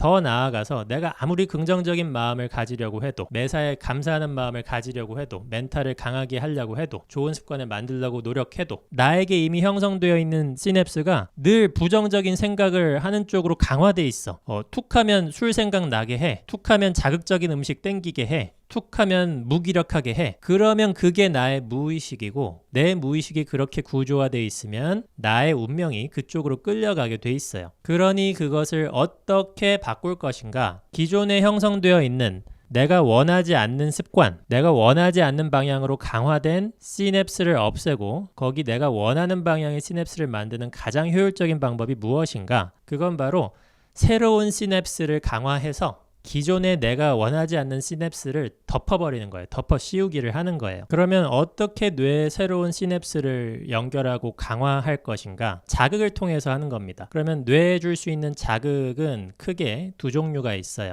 더 나아가서 내가 아무리 긍정적인 마음을 가지려고 해도 매사에 감사하는 마음을 가지려고 해도 멘탈을 강하게 하려고 해도 좋은 습관을 만들려고 노력해도 나에게 이미 형성되어 있는 시냅스가 늘 부정적인 생각을 하는 쪽으로 강화돼 있어. 어, 툭하면 술 생각 나게 해. 툭하면 자극적인 음식 땡기게 해. 툭 하면 무기력하게 해. 그러면 그게 나의 무의식이고 내 무의식이 그렇게 구조화돼 있으면 나의 운명이 그쪽으로 끌려가게 돼 있어요. 그러니 그것을 어떻게 바꿀 것인가? 기존에 형성되어 있는 내가 원하지 않는 습관, 내가 원하지 않는 방향으로 강화된 시냅스를 없애고 거기 내가 원하는 방향의 시냅스를 만드는 가장 효율적인 방법이 무엇인가? 그건 바로 새로운 시냅스를 강화해서 기존에 내가 원하지 않는 시냅스를 덮어버리는 거예요. 덮어 씌우기를 하는 거예요. 그러면 어떻게 뇌에 새로운 시냅스를 연결하고 강화할 것인가? 자극을 통해서 하는 겁니다. 그러면 뇌에 줄 수 있는 자극은 크게 두 종류가 있어요.